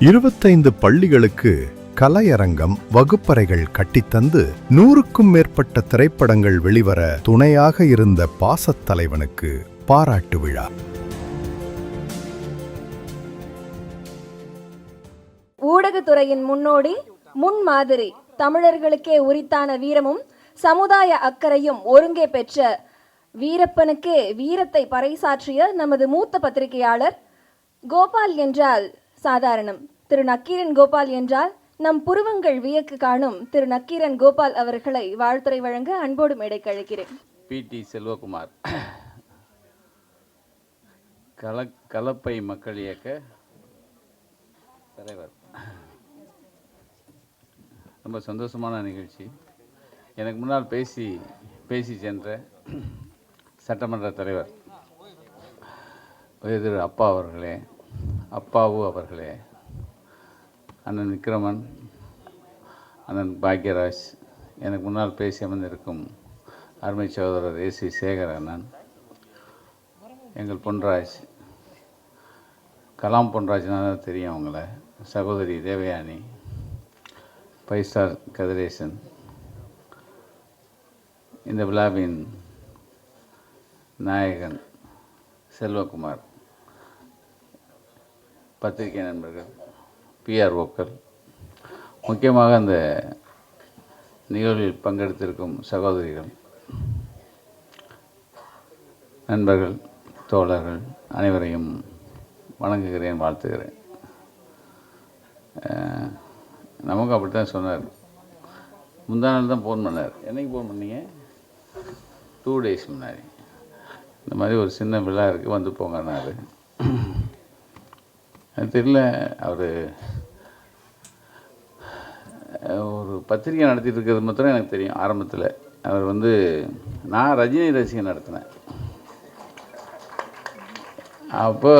இருபத்தைந்து பள்ளிகளுக்கு கலையரங்கம் வகுப்பறைகள் கட்டித்தந்து நூறுக்கும் மேற்பட்ட திரைப்படங்கள் வெளிவர துணையாக இருந்த பாசத் தலைவனுக்கு பாராட்டு விழா. ஊடகத்துறையின் முன்னோடி முன்மாதிரி தமிழர்களுக்கே உரித்தான வீரமும் சமுதாய அக்கறையும் ஒருங்கே பெற்ற வீரப்பனுக்கே வீரத்தை பறைசாற்றிய நமது மூத்த பத்திரிகையாளர் கோபால் என்றால் சாதாரணம். திரு நக்கீரன் கோபால் என்றால் நம் புருவங்கள் வியக்கு காணும் திரு நக்கீரன் கோபால் அவர்களை வாழ்த்துறை வழங்க அன்போடு மேடைக்கு அழைக்கிறேன். பிடி செல்வகுமார். கல கலப்பை மக்கள் இயக்க தலைவர். ரொம்ப சந்தோஷமான நிகழ்ச்சி. எனக்கு முன்னால் பேசி பேசி சென்ற சட்டமன்ற தலைவர் திரு அப்பா அவர்களே அப்பாவு அவர்களே அண்ணன் விக்ரமன் அண்ணன் பாக்யராஜ் எனக்கு முன்னால் பேசி அமர்ந்திருக்கும் அருமை சகோதரர் ஏசி சேகர் அண்ணன் எங்கள் பொன்ராஜ் கலாம் பொன்ராஜ்னா தான் தெரியும் அவங்கள சகோதரி தேவயானி ஃபைவ் ஸ்டார் கதிரேசன் இந்த விழாவின் நாயகன் செல்வகுமார். பத்திரிகை நண்பர்கள் பிஆர்ஓக்கள் முக்கியமாக அந்த நிகழ்வில் பங்கெடுத்திருக்கும் சகோதரிகள் நண்பர்கள் தோழர்கள் அனைவரையும் வணங்குகிறேன் வாழ்த்துகிறேன். நமக்கு நமக்கும் அப்படி தான் சொன்னார். முந்தா நாள் தான் ஃபோன் பண்ணார். என்னைக்கு ஃபோன் பண்ணீங்க? டூ டேஸ் முன்னாடி. இந்த மாதிரி ஒரு சின்ன விழா இருக்குது வந்து போங்கன்னாரு. தெரியல அவர் ஒரு பத்திரிக்கை நடத்திட்டு இருக்கிறது மாத்திரம் எனக்கு தெரியும் ஆரம்பத்தில். அவர் வந்து நான் ரஜினி ரசிகன் நடத்தினேன். அப்போ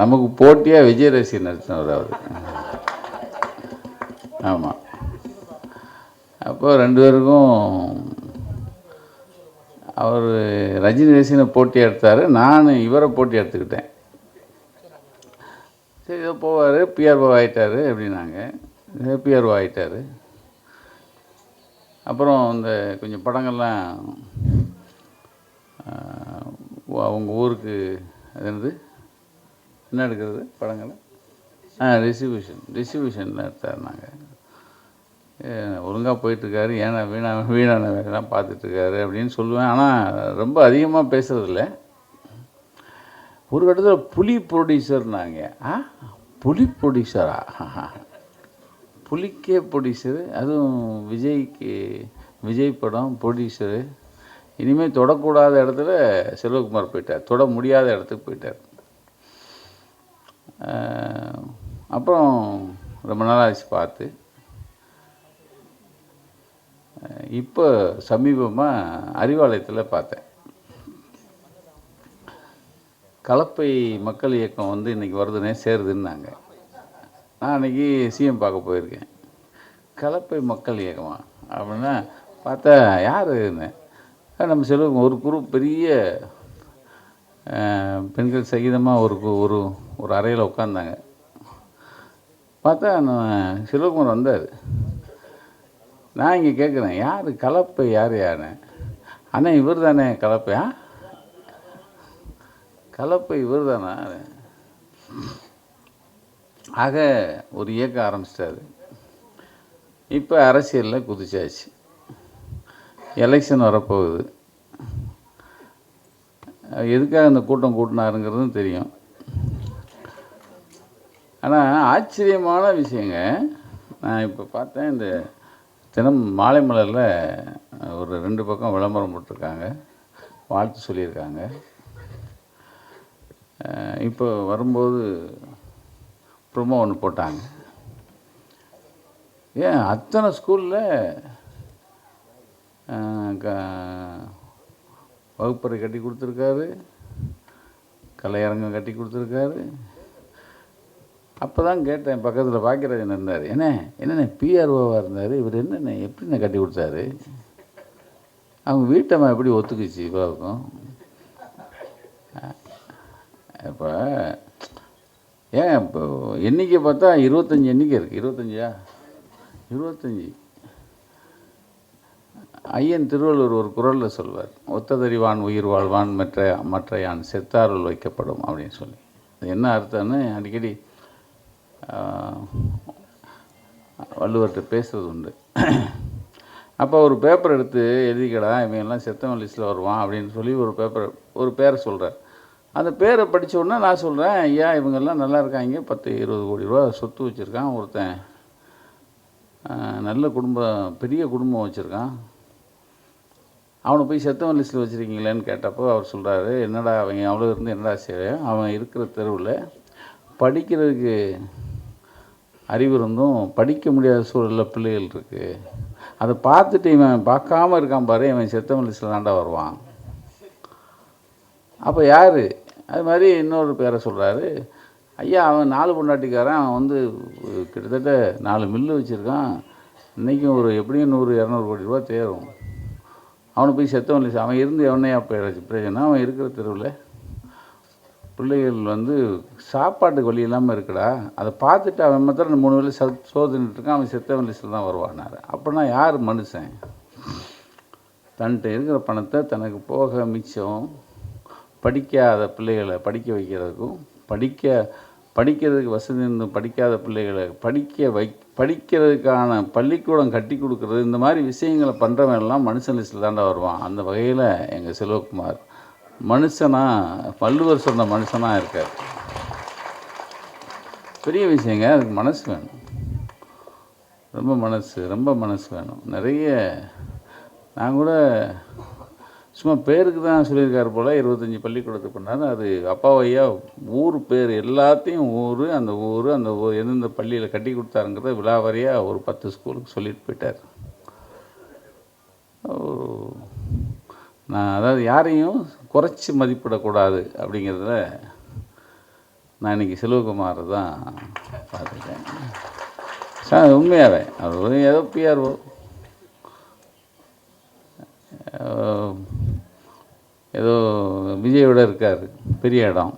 நமக்கு போட்டியாக விஜய் ரசிகன் நடத்தினவர் அவர். ஆமாம் அப்போ ரெண்டு பேருக்கும் அவர் ரஜினி ரசிகனை போட்டி எடுத்தார் நான் இவரை போட்டி எடுத்துக்கிட்டேன். சரி போவார் பிஆர்ஓ ஆகிட்டார் அப்படின்னாங்க. பிஆர்ஓ ஆகிட்டார் அப்புறம் இந்த கொஞ்சம் படங்கள்லாம் அவங்க ஊருக்கு அது என்னது? என்ன எடுக்கிறது படங்கள்? ஆ டிஸ்ட்ரிபியூஷன் டிஸ்ட்ரிபியூஷன்லாம் எடுத்தார் நாங்கள் ஒழுங்காக போயிட்டுருக்காரு ஏன்னா வீணா வீணான வேலைலாம் பார்த்துட்ருக்காரு அப்படின்னு சொல்லுவேன். ஆனால் ரொம்ப அதிகமாக பேசுகிறதில்ல ஒரு கட்டத்தில் புலி ப்ரொடியூசர்னாங்க ஆ புலி ப்ரொடியூசரா புலிக்கே ப்ரொடியூசரு அதுவும் விஜய்க்கு விஜய் படம் ப்ரொடியூசரு இனிமேல் தொடக்கூடாத இடத்துல செல்வகுமார் போயிட்டார். தொட முடியாத இடத்துக்கு போயிட்டார். அப்புறம் ரொம்ப நாள் ஆச்சு பார்த்து. இப்போ சமீபமாக அறிவாலயத்தில் பார்த்தேன். கலப்பை மக்கள் இயக்கம் வந்து இன்றைக்கி வருதுன்னே சேருதுன்னாங்க. நான் அன்றைக்கி சிஎம் பார்க்க போயிருக்கேன். கலப்பை மக்கள் இயக்கமா? அப்படின்னா பார்த்தா யாருன்னு நம்ம செல்வம் ஒரு குரூப் பெரிய பெண்கள் சகிதமாக ஒரு கு- ஒரு ஒரு அறையில் உட்காந்தாங்க பார்த்தா நான் சிவகுமார் வந்தார். நான் இங்கே கேட்குறேன் யார்? கலப்பை யார் யாருன்னு? அண்ணா இவர் தானே கலப்பையா? கலப்பு இவர் தானா ஆக ஒரு இயக்கம் ஆரம்பிச்சிட்டாரு. இப்போ அரசியலில் குதிச்சாச்சு. எலெக்ஷன் வரப்போகுது. எதுக்காக இந்த கூட்டம் கூட்டினாருங்கிறதும் தெரியும். ஆனால் ஆச்சரியமான விஷயங்க நான் இப்போ பார்த்தேன் இந்த தினம் மாலை மலரில் ஒரு ரெண்டு பக்கம் விளம்பரம் போட்டிருக்காங்க. வாழ்த்து சொல்லியிருக்காங்க. இப்போ வரும்போது ப்ரொமோ ஒன்று போட்டாங்க. ஏன் அத்தனை ஸ்கூலில் வகுப்பறை கட்டி கொடுத்துருக்காரு கலையரங்கம் கட்டி கொடுத்துருக்காரு. அப்போ தான் கேட்டேன் பக்கத்தில் பாக்கியராஜன் இருந்தார். என்ன என்னென்ன பிஆர்ஓவாக இருந்தார்? இவர் என்னென்ன எப்படிண்ணே கட்டி கொடுத்தாரு? அவங்க வீட்டம்மா எப்படி ஒத்துக்குச்சு இவ்வளோக்கும் இப்போ ஏன் இப்போ எண்ணிக்கை பார்த்தா இருபத்தஞ்சி எண்ணிக்கை இருக்குது இருபத்தஞ்சியா? இருபத்தஞ்சி. ஐயன் திருவள்ளுவர் ஒரு குரலில் சொல்வார் ஒத்ததறிவான் உயிர் வாழ்வான் மற்ற மற்ற யான் செத்தாருள் வைக்கப்படும் அப்படின்னு சொல்லி. அது என்ன அர்த்தம்னு அடிக்கடி வள்ளுவர்கிட்ட பேசுறது உண்டு. அப்போ ஒரு பேப்பர் எடுத்து எழுதிக்கடா இவன் எல்லாம் செத்தவன் லிஸ்ட்டில் வருவான் அப்படின்னு சொல்லி ஒரு பேப்பர் ஒரு பேரை சொல்கிறார் அந்த பேரை படிச்ச உடனே நான் சொல்கிறேன் ஐயா இவங்கெல்லாம் நல்லா இருக்காங்க. பத்து இருபது கோடி ரூபா சொத்து வச்சுருக்கான் ஒருத்தன். நல்ல குடும்பம் பெரிய குடும்பம் வச்சுருக்கான். அவனை போய் செத்தவன் லிஸ்ட்டில் வச்சுருக்கீங்களேன்னு கேட்டப்போ அவர் சொல்கிறாரு என்னடா அவன் அவ்வளோ இருந்து என்னடா செய்வேன் அவன் இருக்கிற தெருவில் படிக்கிறதுக்கு அறிவு இருந்தும் படிக்க முடியாத சூழலில் பிள்ளைகள் இருக்குது அதை பார்த்துட்டு இவன் பார்க்காம இருக்கான் பாரு இவன் செத்தவன் லிஸ்ட்டில் தாண்டா வருவான். அப்போ யார்? அது மாதிரி இன்னொரு பேரை சொல்கிறாரு ஐயா அவன் நாலு பொண்டாட்டிக்காரன். அவன் வந்து கிட்டத்தட்ட நாலு மில்லு வச்சுருக்கான். இன்றைக்கும் ஒரு எப்படியும் நூறு இரநூறு கோடி ரூபா தேரும். அவனை போய் செத்தவன் இல்லை அவன் இருந்து எவனையா போயிடுச்சு அவன் இருக்கிற தெருவில் பிள்ளைகள் வந்து சாப்பாட்டுக்கு வழி இல்லாமல் இருக்குடா. அதை பார்த்துட்டு அவன் மாத்திரம் மூணு வேலை ச சோதனைட்டு இருக்கான். அவன் செத்தவன் லிஸ்ட்டில் தான் வருவானார் அப்படின்னா யார் மனுஷன்? தன்கிட்ட இருக்கிற பணத்தை தனக்கு போக மிச்சம். படிக்காத பிள்ளைகளை படிக்க வைக்கிறதுக்கும் படிக்க படிக்கிறதுக்கு வசதி இருந்து படிக்காத பிள்ளைகளை படிக்க வை படிக்கிறதுக்கான பள்ளிக்கூடம் கட்டி கொடுக்குறது இந்த மாதிரி விஷயங்களை பண்ணுறவன் எல்லாம் மனுஷன் லிஸ்ட்டில் தாண்டா வருவான். அந்த வகையில் எங்கள் செல்வகுமார் மனுஷனா வள்ளுவர் சொன்ன மனுஷனாக இருக்கார். பெரிய விஷயங்க அதுக்கு மனசு வேணும். ரொம்ப மனசு ரொம்ப மனசு வேணும். நிறைய நான் கூட சும்மா பேருக்கு தான் சொல்லியிருக்காரு போல் இருபத்தஞ்சி பள்ளிக்கூடத்துக்கு பண்ணார் அது அப்பாவையா ஊர் பேர் எல்லாத்தையும் ஊர் அந்த ஊர் அந்த ஊர் எந்தெந்த பள்ளியில் கட்டி கொடுத்தாருங்கிறத விழாவாரியாக ஒரு பத்து ஸ்கூலுக்கு சொல்லிட்டு போயிட்டார். நான் அதாவது யாரையும் குறைச்சி மதிப்பிடக்கூடாது அப்படிங்கிறதுல நான் இன்னைக்கு செல்வகுமார் தான் பார்த்துருக்கேன். சார் உண்மையாகவே அது ஏதோ பிஆர்ஓ ஏதோ விஜயோட இருக்கார் பெரிய இடம்.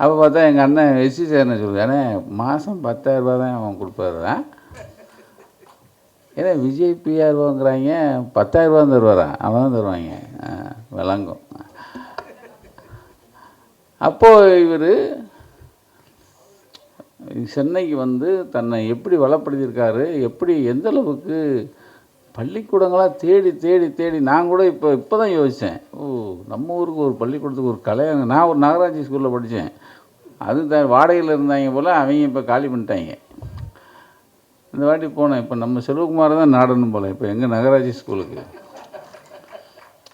அப்போ பார்த்தா எங்கள் அண்ணன் எஸ்சி சேர்னு சொல்லுவேன் மாதம் பத்தாயிரரூபா தான் அவன் கொடுப்பாரு. ஏன்னா விஜய் பிஆர்ஓங்கிறாங்க பத்தாயிரரூபா தருவாரான் அவன் தான் தருவாங்க. விளங்கும். அப்போது இவர் சென்னைக்கு வந்து தன்னை எப்படி வளப்படுத்தியிருக்காரு எப்படி எந்த அளவுக்கு பள்ளிக்கூடங்களாக தேடி தேடி தேடி நான் கூட இப்போ இப்போ தான் யோசித்தேன் ஓ நம்ம ஊருக்கு ஒரு பள்ளிக்கூடத்துக்கு ஒரு கலை நான் ஒரு நகராட்சி ஸ்கூலில் படித்தேன் அது த வாடகையில் இருந்தாங்க போல் அவங்க இப்போ காலி பண்ணிட்டாங்க. இந்த வாட்டி போனேன். இப்போ நம்ம செல்வகுமார் தான் நாடணும் போல். இப்போ எங்கள் நகராட்சி ஸ்கூலுக்கு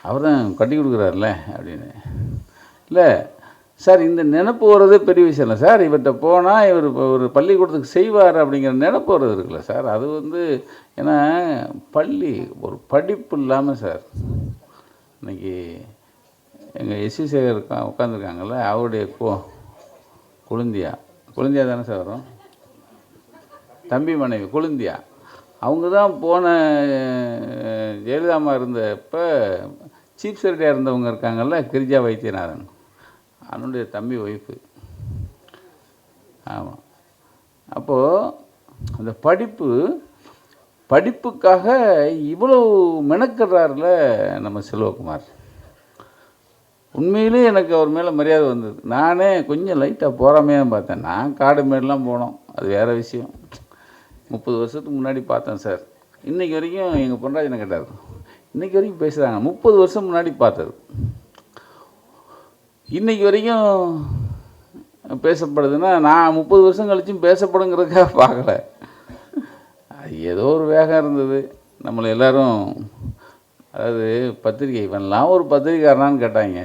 அவர் தான் கட்டி கொடுக்குறாருல அப்படின்னு. இல்லை சார் இந்த நினப்பு வர்றதே பெரிய விஷயம் இல்லை. சார் இவர்கிட்ட போனால் இவர் இப்போ ஒரு பள்ளிக்கூடத்துக்கு செய்வார் அப்படிங்கிற நினப்பு வர்றது இருக்குல்ல சார். அது வந்து ஏன்னா பள்ளி ஒரு படிப்பு இல்லாமல் சார். இன்னைக்கு எங்கள் எஸ்சி சேகர் உட்காந்துருக்காங்கல்ல அவருடைய கோ குழுந்தியா. குழுந்தியா தானே சார் வரும்? தம்பி மனைவி குழுந்தியா. அவங்க தான் போன ஜெயலலிதாமா இருந்தப்போ சீஃப் செக்ரட்டரியாக இருந்தவங்க இருக்காங்கல்ல கிரிஜா வைத்தியநாதன். அவனுடைய தம்பி ஒய்ஃபு. ஆமாம் அப்போது அந்த படிப்பு படிப்புக்காக இவ்வளோ மெனக்கிடுறாருல நம்ம செல்வகுமார். உண்மையிலே எனக்கு அவர் மேலே மரியாதை வந்தது. நானே கொஞ்சம் லைட்டாக போகிறாமையாக பார்த்தேன். நான் காடு மேடெலாம் போனோம். அது வேறு விஷயம். முப்பது வருஷத்துக்கு முன்னாடி பார்த்தேன் சார் இன்றைக்கி வரைக்கும் எங்கள் பொன்ராஜனை கேட்டார். இன்றைக்கி வரைக்கும் பேசுகிறாங்க முப்பது வருஷம் முன்னாடி பார்த்தது. இன்றைக்கி வரைக்கும் பேசப்படுதுன்னா நான் முப்பது வருஷம் கழிச்சும் பேசப்படுங்கிறதுக்காக பார்க்கல. அது ஏதோ ஒரு வேகம் இருந்தது. நம்மளை எல்லாரும் அதாவது பத்திரிகை இவன்லாம் ஒரு பத்திரிகாரனான்னு கேட்டாங்க.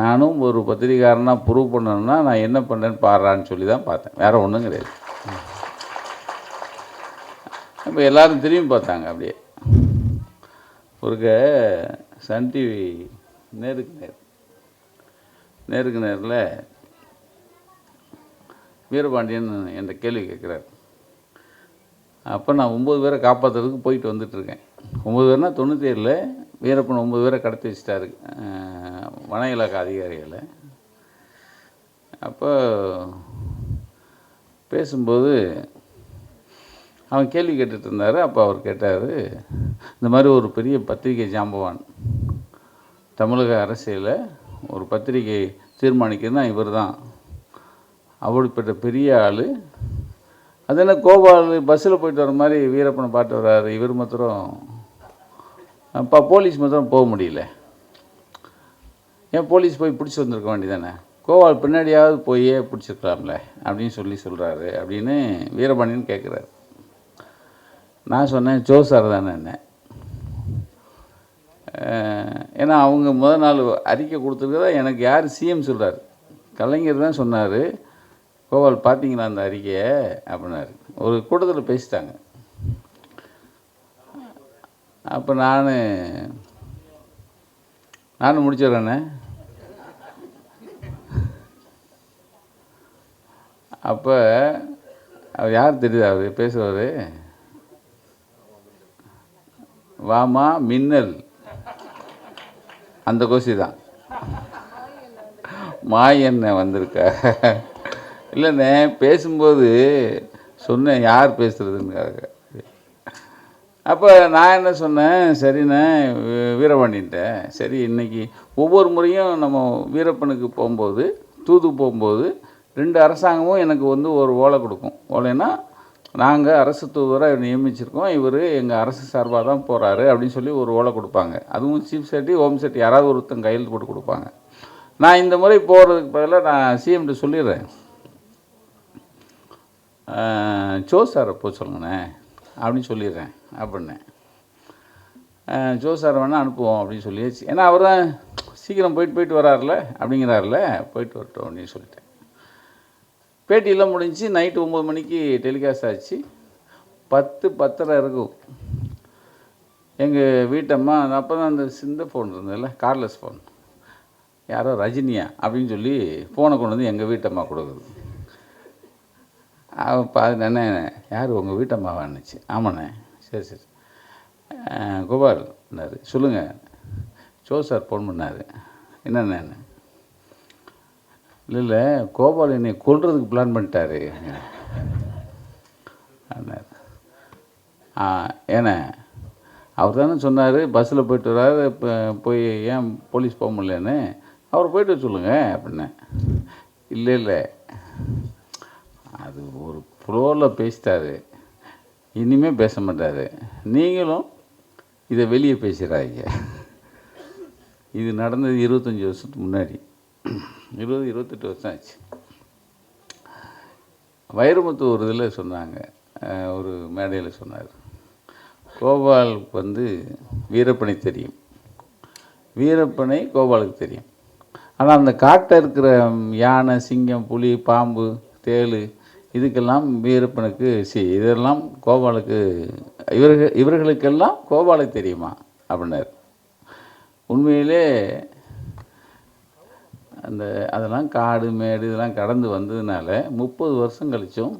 நானும் ஒரு பத்திரிகாரனாக ப்ரூவ் பண்ணணும்னா நான் என்ன பண்ணேன்னு பாடுறான்னு சொல்லி தான் பார்த்தேன். வேறு ஒன்றும் கிடையாது. இப்போ எல்லோரும் திரும்பி பார்த்தாங்க அப்படியே. ஒருக்க சன் டிவி நேருக்கு நேர். நேருக்கு நேரில் வீரபாண்டியன் என்ற கேள்வி கேட்குறாரு. அப்போ நான் ஒம்பது பேரை காப்பாற்றுறதுக்கு போயிட்டு வந்துட்டுருக்கேன். ஒம்பது பேர்னா தொண்ணூற்றி ஏழில் வீரப்பன் ஒம்பது பேரை கடத்தி வச்சிட்டாரு. வன இலாக்கா அதிகாரிகளை. அப்போ பேசும்போது அவன் கேள்வி கேட்டுட்டு இருந்தார். அப்போ அவர் கேட்டார் இந்த மாதிரி ஒரு பெரிய பத்திரிகை ஜாம்பவான் தமிழக அரசியலில் ஒரு பத்திரிகை தீர்மானிக்கிறதுனா இவர் தான். அப்படிப்பட்ட பெரிய ஆள். அது என்ன கோபால் பஸ்ஸில் போயிட்டு வர மாதிரி வீரப்பனை பாட்டு வர்றாரு இவர் மாத்திரம் அப்போ போலீஸ் மாத்திரம் போக முடியல. ஏன் போலீஸ் போய் பிடிச்சி வந்திருக்க வேண்டியதானே? கோவால் பின்னாடியாவது போயே பிடிச்சிருக்கலாம்ல அப்படின்னு சொல்லி சொல்கிறாரு அப்படின்னு வீரபாண்டியன் கேட்குறாரு நான் சொன்னேன் ஜோ சார் தானே என்ன? ஏன்னா அவங்க முதல் நாள் அறிக்கை கொடுத்துருக்கதா எனக்கு யார் சிஎம் சொல்கிறார் கலைஞர் தான் சொன்னார் கோபால் பார்த்தீங்களா அந்த அறிக்கையை? அப்படின்னாரு. ஒரு கூட்டத்தில் பேசிட்டாங்க. அப்போ நான் நானும் முடிச்சிடுறேண்ணே அப்போ அவர் யார் தெரியுது அவர் பேசுவார் வாமா மின்னல். அந்த கோசி தான். மாயண்ண வந்திருக்கா? இல்லைண்ணே பேசும்போது சொன்னேன் யார் பேசுகிறதுன்னு அப்போ நான் என்ன சொன்னேன் சரிண்ணே வீரபாண்டின்ட்டேன் சரி இன்னைக்கு ஒவ்வொரு முறையும் நம்ம வீரப்பனுக்கு போகும்போது தூது போகும்போது ரெண்டு அரசாங்கமும் எனக்கு வந்து ஒரு ஓலை கொடுக்கும். ஓலைன்னா நாங்கள் அரசு தூதராக நியமிச்சிருக்கோம். இவர் எங்கள் அரசு சார்பாக தான் போகிறாரு அப்படின்னு சொல்லி ஒரு ஓலை கொடுப்பாங்க. அதுவும் சீஃப் செட்டி ஹோம் செட்டி யாராவது ஒருத்தன் கையெழுத்து போட்டு கொடுப்பாங்க. நான் இந்த முறை போகிறதுக்கு பதிலாக நான் சிஎம்கிட்ட சொல்லிடுறேன். ஜோ சாரை போக சொல்லுங்கண்ணே அப்படின்னு சொல்லிடுறேன் அப்படின்னேன் ஜோ சார் வேணால் அனுப்புவோம் அப்படின்னு சொல்லியாச்சு. ஏன்னா அவர் தான் சீக்கிரம் போயிட்டு போயிட்டு வராருல அப்படிங்கிறாருல போயிட்டு வரட்டும் அப்படின்னு சொல்லிட்டேன். பேட்டியெல்லாம் முடிஞ்சு நைட்டு ஒம்பது மணிக்கு டெலிகாஸ்ட் ஆச்சு. பத்து பத்தரை இருக்கும். எங்கள் வீட்டம்மா அப்போ தான் அந்த சிந்த ஃபோன் இருந்ததுல்ல கார்லெஸ் ஃபோன் யாரோ ரஜினியா அப்படின்னு சொல்லி ஃபோனை கொண்டு வந்து எங்கள் வீட்டம்மா கொடுக்குது. அவன் பாது என்ன யார் உங்கள் வீட்டம்மாவான்னுச்சு. ஆமாண்ணே சரி சரி. அஹ், சொல்லுங்கள் ஜோ சார் ஃபோன் பண்ணார். என்னண்ணே இல்லை இல்லை கோபால் என்னை கொள்றதுக்கு பிளான் பண்ணிட்டாரு. ஏன ஆ அவர் தானே சொன்னார் பஸ்ஸில் போயிட்டு வராரு இப்போ போய் ஏன் போலீஸ் போக முடியலன்னு? அவர் போயிட்டு வர சொல்லுங்க அப்படின்னேன் இல்லை இல்லை. அது ஒரு ஃப்ளோரில் பேசிட்டாரு. இனிமேல் பேச மாட்டார். நீங்களும் இதை வெளியே பேசுகிறாங்க இது நடந்தது இருபத்தஞ்சி வருஷத்துக்கு முன்னாடி. இருபது இருபத்தெட்டு வருஷம் ஆச்சு. வைரமுத்து ஒரு இதில் சொன்னாங்க ஒரு மேடையில் சொன்னார். கோபாலுக்கு வந்து வீரப்பனை தெரியும். வீரப்பனை கோபாலுக்கு தெரியும். ஆனால் அந்த காட்டில் இருக்கிற யானை சிங்கம் புலி பாம்பு தேள் இதுக்கெல்லாம் வீரப்பனுக்கு சி இதெல்லாம் கோபாலுக்கு இவர்கள் இவர்களுக்கெல்லாம் கோபாலை தெரியுமா? அப்படின்னார். உண்மையிலே அந்த அதெல்லாம் காடு மேடு இதெல்லாம் கடந்து வந்ததுனால முப்பது வருஷம் கழிச்சும்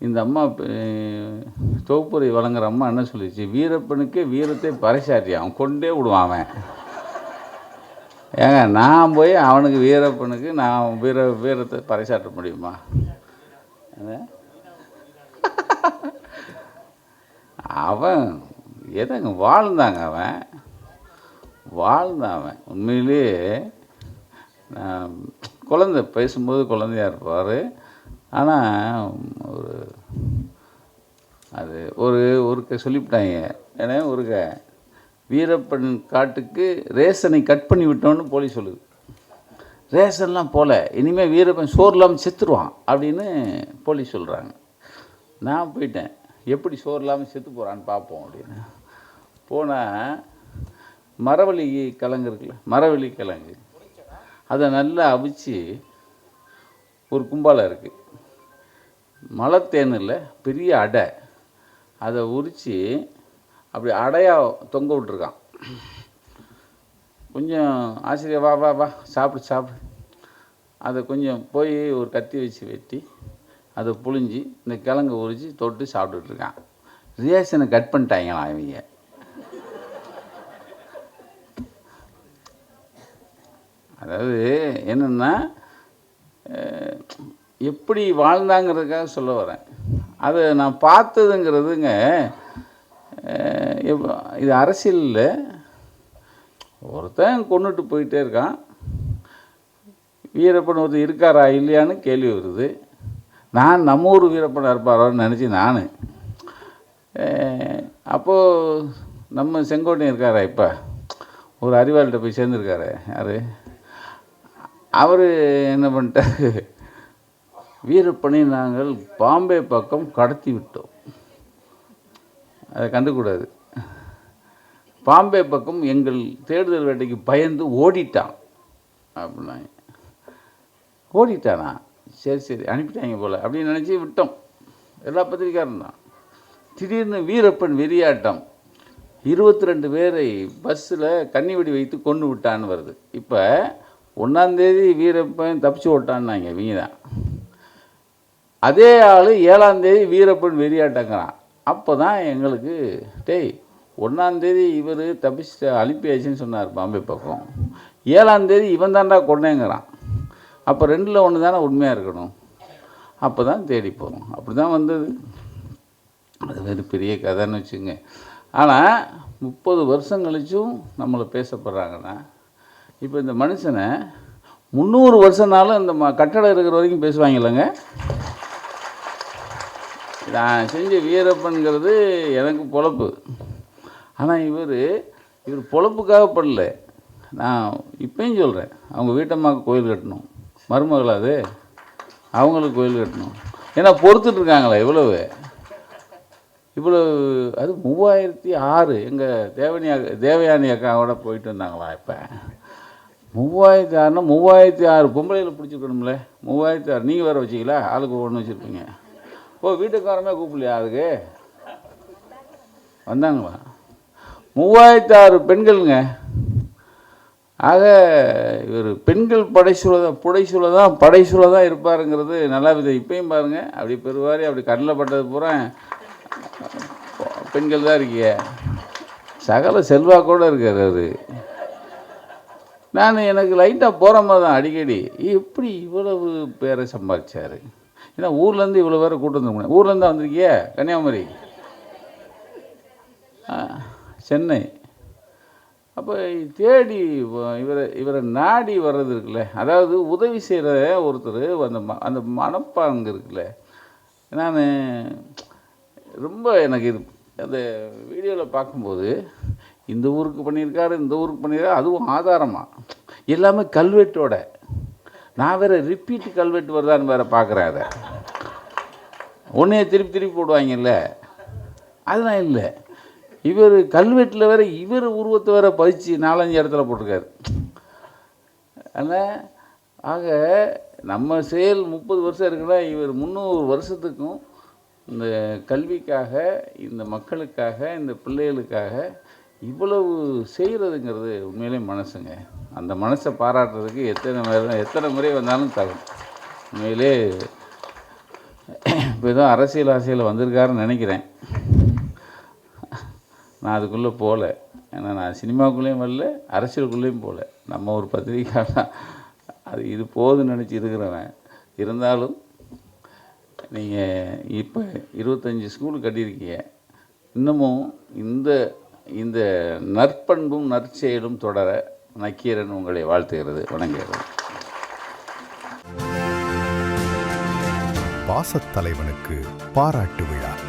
இந்த அம்மா தோப்புரை வழங்குற அம்மா என்ன சொல்லிச்சு? வீரப்பனுக்கே வீரத்தை பறைசாட்டி அவன் கொண்டே விடுவான் அவன். ஏங்க நான் போய் அவனுக்கு வீரப்பனுக்கு நான் வீர வீரத்தை பறைசாட்ட முடியுமா? அவன் எதங்க வாழ்ந்தாங்க அவன். வாழ்ந்தான் அவன். உண்மையிலேயே குழந்தை பேசும்போது குழந்தையா இருப்பார். ஆனால் ஒரு அது ஒரு ஒருக்க சொல்லிவிட்டாங்க. ஏன்னா ஒருக்க வீரப்பன் காட்டுக்கு ரேஷனை கட் பண்ணி விட்டோன்னு போலீஸ் சொல்லுது. ரேஷன்லாம் போல இனிமேல் வீரப்பன் சோறு இல்லாமல் செத்துருவான் அப்படின்னு போலீஸ் சொல்கிறாங்க நான் போயிட்டேன். எப்படி சோறு இல்லாமல் செத்து போகிறான்னு பார்ப்போம் அப்படின்னு. போனால் மரவள்ளி கிழங்கு இருக்குல்ல மரவள்ளி கிழங்கு அதை நல்லா அவிச்சு ஒரு கும்பாலம் இருக்குது மலத்தேனில் பெரிய அடை. அதை உரித்து அப்படி அடையாக தொங்க விட்ருக்கான் கொஞ்சம் ஆசிரியர் வா வா வா சாப்பிடு சாப்பிடு. அதை கொஞ்சம் போய் ஒரு கத்தி வச்சு வெட்டி அதை புழிஞ்சி இந்த கிழங்கு உரித்து தொட்டு சாப்பிட்டுட்ருக்கான் ரியாக்ஷனை கட் பண்ணிட்டாங்களாம் இவங்க. அதாவது என்னென்னா எப்படி வாழ்ந்தாங்கிறதுக்காக சொல்ல வரேன். அதை நான் பார்த்ததுங்கிறதுங்க இது அரசியலில் ஒருத்தன் கொண்டுட்டு போயிட்டே இருக்கான். வீரப்பன் ஒருத்தர் இருக்காரா இல்லையான்னு கேள்வி வருது. நான் நம்ம ஊர் வீரப்பனாக இருப்பாரோன்னு நினச்சி நான். அப்போது நம்ம செங்கோட்டையன் இருக்காரா இப்போ? ஒரு அறிவாளிகிட்ட போய் சேர்ந்துருக்காரு யார்? அவர் என்ன பண்ணிட்டாரு? வீரப்பனை நாங்கள் பாம்பே பக்கம் கடத்தி விட்டோம். அதை கண்டுக்கூடாது பாம்பே பக்கம் எங்கள் தேடுதல் வேட்டைக்கு பயந்து ஓடிட்டான். அப்படின்னாங்க. ஓடிட்டானா? சரி சரி அனுப்பிட்டாங்க போல். அப்படின்னு நினச்சி விட்டோம். எல்லா பத்திரிக்காரும் தான். திடீர்னு வீரப்பன் வெறியாட்டம். இருபத்தி ரெண்டு பேரை பஸ்ஸில் கன்னிவெடி வைத்து கொண்டு விட்டான்னு வருது. இப்போ ஒன்றாந்தேதி வீரப்பன் தப்பிச்சு ஓட்டான்னாங்க இவங்க தான் அதே ஆள் ஏழாந்தேதி வீரப்பன் வெறியாட்டங்கிறான். அப்போ தான் எங்களுக்கு டேய் ஒன்றாந்தேதி இவர் தப்பிச்சு அனுப்பியாச்சுன்னு சொன்னார் பாம்பே பக்கம். ஏழாந்தேதி இவன் தாண்டா கொண்டேங்கிறான் அப்போ ரெண்டில் ஒன்று தானே உண்மையாக இருக்கணும். அப்போ தான் தேடி போகிறோம் அப்படி தான் வந்தது. அது வேறு பெரிய கதைன்னு வச்சுங்க ஆனால் முப்பது வருஷம் கழிச்சும் நம்மளை பேசப்படுறாங்கன்னா இப்போ இந்த மனுஷனை முந்நூறு வருஷம்னாலும் இந்த ம கட்டடம் இருக்கிற வரைக்கும் பேசுவாங்க இல்லைங்க நான் செஞ்ச வீரப்பன்கிறது எனக்கு பொழப்பு. ஆனால் இவர் இவர் பொழப்புக்காக படல. நான் இப்பயும் சொல்கிறேன் அவங்க வீட்டம்மாவுக்கு கோயில் கட்டணும். மருமகளா அது? அவங்களுக்கு கோயில் கட்டணும். ஏன்னா பொறுத்துட்டு இருக்காங்களே இவ்வளவு. இவ்வளவு அது மூவாயிரத்தி ஆறு எங்கள் தேவனி தேவயானி அக்காவோட போயிட்டு வந்தாங்களா இப்போ? மூவாயிரத்தி ஆறுனா மூவாயிரத்தி ஆறு பொம்பளையில் பிடிச்சிருக்கணும்ல. மூவாயிரத்தி ஆறு நீங்கள் வேறு வச்சிங்களா ஆளுக்கு ஒன்று வச்சுருப்பீங்க. ஓ வீட்டுக்காரமே கூப்பிடலையா அதுக்கு? வந்தாங்களா? மூவாயிரத்தி ஆறு பெண்கள்ங்க. ஆக இவர் பெண்கள் படைசூழ தான் புடைசூழ தான் படைசூழ தான் இருப்பாருங்கிறது நல்லா விதம் இப்பயும் பாருங்கள் அப்படி பெருவாரி அப்படி கண்ணில் பட்டது பூரா பெண்கள் தான் இருக்கீங்க. சகல செல்வாக்கோடு இருக்கார் அவர். நான் எனக்கு லைட்டாக போகிற மாதிரி தான் அடிக்கடி. எப்படி இவ்வளவு பேரை சம்பாதிச்சார்? ஏன்னா ஊர்லேருந்து இவ்வளோ பேரை கூட்டு வந்து ஊர்லேருந்து வந்திருக்கியே கன்னியாகுமரி. சென்னை. அப்போ தேடி இவரை இவரை நாடி வர்றது இருக்குல்ல. அதாவது உதவி செய்கிற ஒருத்தர் அந்த ம அந்த மனப்பாங்கு இருக்குல்ல. நான் ரொம்ப எனக்கு இது அந்த வீடியோவில் பார்க்கும்போது இந்த ஊருக்கு பண்ணியிருக்காரு இந்த ஊருக்கு பண்ணியிருக்காரு அதுவும் ஆதாரமாக எல்லாமே கல்வெட்டோட. நான் வேறு ரிப்பீட் கல்வெட்டு வருதான்னு வேற பார்க்குறேன் அதை. ஒன்றே திருப்பி திருப்பி போடுவாங்கல்ல? அதெல்லாம் இல்லை. இவர் கல்வெட்டில் வேறு இவர் உருவத்தை வேறு பதிச்சு நாலஞ்சு இடத்துல போட்டிருக்காரு. ஆனால் ஆக நம்ம செயல் முப்பது வருஷம் இருக்குன்னா இவர் முந்நூறு வருஷத்துக்கும் இந்த கல்விக்காக இந்த மக்களுக்காக இந்த பிள்ளைகளுக்காக இவ்வளவு செய்கிறதுங்கிறது உண்மையிலே மனசுங்க. அந்த மனசை பாராட்டுறதுக்கு எத்தனை முறை எத்தனை முறை வந்தாலும் தகும் உண்மையிலே இப்போ ஏதோ அரசியல் ஆசையில் வந்திருக்காருன்னு நினைக்கிறேன். நான் அதுக்குள்ளே போகல ஏன்னா நான் சினிமாக்குள்ளேயும் வரல அரசியலுக்குள்ளேயும் போகல நம்ம ஒரு பத்திரிக்கையாளர் அது இது போதுன்னு நினச்சி இருக்கிறவன் இருந்தாலும் நீங்கள் இப்போ இருபத்தஞ்சி ஸ்கூல் கட்டியிருக்கீங்க. இன்னமும் இந்த இந்த நற்பண்பும் நற்செயலும் தொடர நக்கீரன் உங்களை வாழ்த்துகிறது. வணங்குகிறது பாசத்தலைவனுக்கு பாராட்டு விழா.